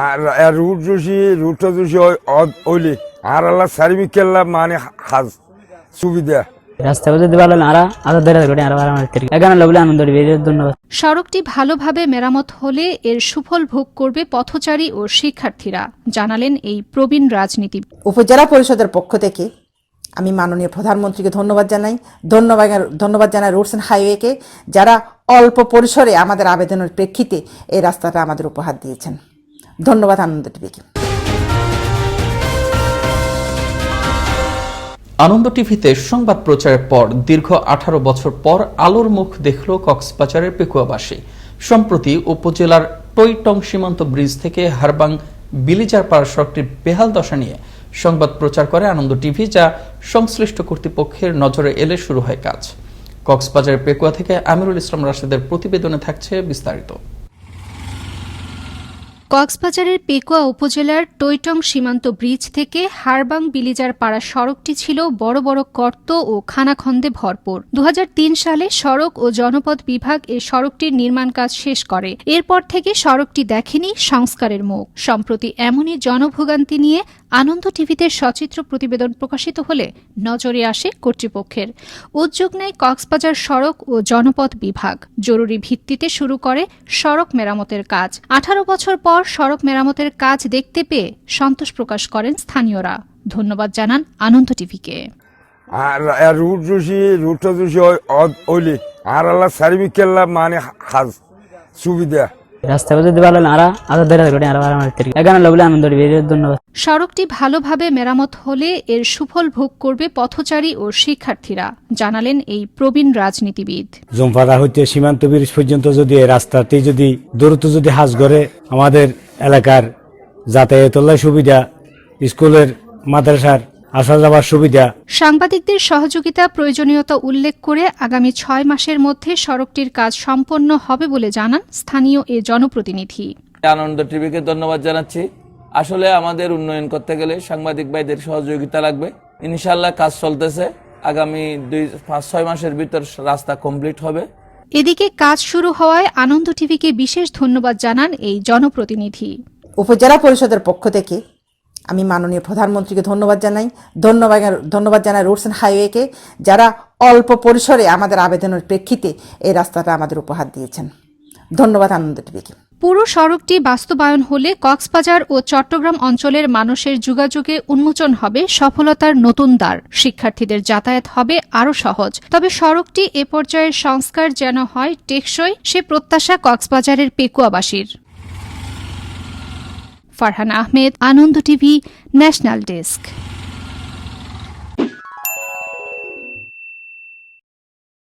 আর আর root juicy রুটটা juicy oily. আর আল্লাহ সার্ভিক কেল্লা মানে হাজ সুবিধা সড়কটি ভালোভাবে মেরামত হলে এর সুফল ভোগ করবে পথচারী ও শিক্ষার্থীরা জানালেন এই প্রবীণ রাজনীতি উপজেলা পরিষদের পক্ষ থেকে আমি মাননীয় প্রধানমন্ত্রীকে ধন্যবাদ জানাই। ধন্যবাদ ধন্যবাদ জানাই রোডস অ্যান্ড হাইওয়েকে যারা অল্প পরিসরে আমাদের আবেদনের প্রেক্ষিতে এই রাস্তাটা আমাদের উপহার দিয়েছেন। ধন্যবাদ আনন্দ টিভিকে। আনন্দ টিভিতে সংবাদ প্রচারের পর দীর্ঘ আঠারো বছর পর আলোর মুখ দেখল কক্সবাজারের পেকুয়াবাসী। সম্প্রতি উপজেলার টইটং সীমান্ত ব্রিজ থেকে হারবাং বিলিজার পাড়া সড়কটির বেহাল দশা নিয়ে সংবাদ প্রচার করে আনন্দ টিভি, যা সংশ্লিষ্ট কর্তৃপক্ষের নজরে এলে শুরু হয় কাজ। কক্সবাজারের পেকুয়া থেকে আমিরুল ইসলাম রাশেদের প্রতিবেদনে থাকছে বিস্তারিত। কক্সবাজারের পেকুয়া উপজেলার টৈটং সীমান্ত ব্রিজ থেকে হারবাং বিলিজার পাড়া সড়কটি ছিল বড় বড় গর্ত ও খানাখন্দে ভরপুর। দু হাজার তিন সালে সড়ক ও জনপদ বিভাগ এ সড়কটির নির্মাণ কাজ শেষ করে। এরপর থেকে সড়কটি দেখেনি সংস্কারের মুখ। সম্প্রতি এমনই জনভোগান্তি নিয়ে আনন্দ টিভিতে সচিত্র প্রতিবেদন প্রকাশিত হলে নজরে আসে কর্তৃপক্ষের। উদ্যোগ নেয় কক্সবাজার সড়ক ও জনপথ বিভাগ। জরুরি ভিত্তিতে শুরু করে সড়ক মেরামতের কাজ। আঠারো বছর পর সড়ক মেরামতের কাজ দেখতে পেয়ে সন্তোষ প্রকাশ করেন স্থানীয়রা। ধন্যবাদ জানান আনন্দ টিভিকে। আর রুট জুসি, রুটটা জুসি ওইলি আর আল্লাহ সার্বিক মানে সুবিধা। রাস্তা যদি ভালো আরা আদার ধরে করে আরও আরাম এখানে লগলে আনন্দ ধন্যবাদ সড়কটি ভালোভাবে মেরামত হলে এর সুফল ভোগ করবে পথচারী ও শিক্ষার্থীরা জানালেন এই প্রবীণ রাজনীতিবিদ। জমপাড়া হইতে সীমান্ত ব্রিজ পর্যন্ত যদি এই রাস্তাটি যদি দ্রুত যদি হাজ করে আমাদের এলাকার যাতায়াতের সুবিধা স্কুলের মাদ্রাসার আসা যাওয়ার সুবিধা। সাংবাদিকদের সহযোগিতা প্রয়োজনীয়তা উল্লেখ করে আগামী ছয় মাসের মধ্যে সড়কটির কাজ সম্পন্ন হবে বলে জানান স্থানীয় এ জনপ্রতিনিধি। আনন্দ টিভিকে ধন্যবাদ জানাচ্ছি। আসলে আমাদের উন্নয়ন করতে গেলে সাংবাদিক ভাইদের সহযোগিতা লাগবে। ইনশাল্লাহ কাজ চলতেছে। আগামী দুই পাঁচ ছয় মাসের ভিতর রাস্তা কমপ্লিট হবে। এদিকে কাজ শুরু হওয়ায় আনন্দ টিভিকে বিশেষ ধন্যবাদ জানান এই জনপ্রতিনিধি। উপজেলা পরিষদের পক্ষ থেকে আমি মাননীয় প্রধানমন্ত্রীকে ধন্যবাদ জানাই। ধন্যবাদ ধন্যবাদ জানাই রোডস অ্যান্ড হাইওয়েকে, যারা অল্প পরিসরে আমাদের আবেদনের প্রেক্ষিতে এই রাস্তাটা আমাদের উপহার দিয়েছেন। ধন্যবাদ আনন্দ টিভিকে। পুরো সড়কটি বাস্তবায়ন হলে কক্সবাজার ও চট্টগ্রাম অঞ্চলের মানুষের যোগাযোগে উন্মোচন হবে সফলতার নতুন দ্বার। শিক্ষার্থীদের যাতায়াত হবে আরও সহজ। তবে সড়কটি এ পর্যায়ের সংস্কার যেন হয়, টেকসই, সে প্রত্যাশা কক্সবাজারের পেকুয়াবাসীর। Farhan Ahmed Ananda TV national desk.